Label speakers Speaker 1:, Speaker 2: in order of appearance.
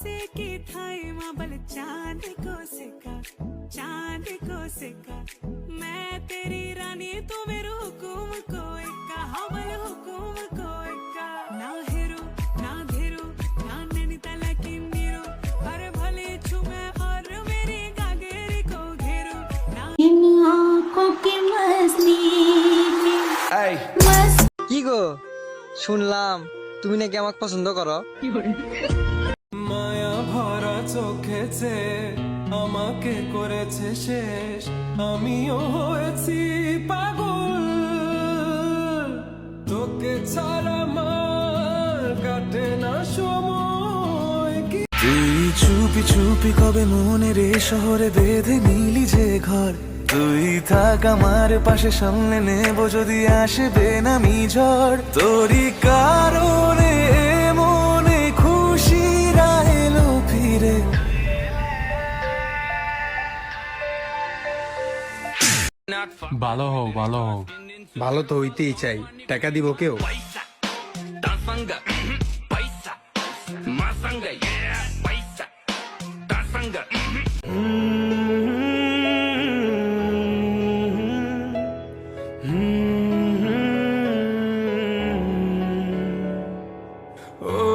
Speaker 1: से की थाई माबल चांद को सिका चांद को सिका मैं तेरी रानी तू मेरे हुकुम को इक्का हवल हुकुम को इक्का ना हेरो ना धेरो ना नैनीताल की नीरो पर भले छू मैं और मेरी गागेरी को घेरो ना
Speaker 2: इन आंखों की मस्ती में मस्त
Speaker 3: কি গো শুনলাম তুমি নাকি আমাকে পছন্দ করো
Speaker 4: মায়া ভরা চোখেছে, আমাকে করেছে শেষ। আমিও হয়েছি পাগল। তোকে ছাড়া মার কাটে না সময়। তুই চুপি চুপি কবে মনের এ শহরে বেঁধে নিলি যে ঘর? তুই থাক আমার পাশে সামনে নেব যদি আসবে না মি ঝড়। তোরই কারণে
Speaker 5: ভালো হও ভালো হও।
Speaker 6: ভালো তো হইতেই চাই। টাকা দিব কেউ? Oh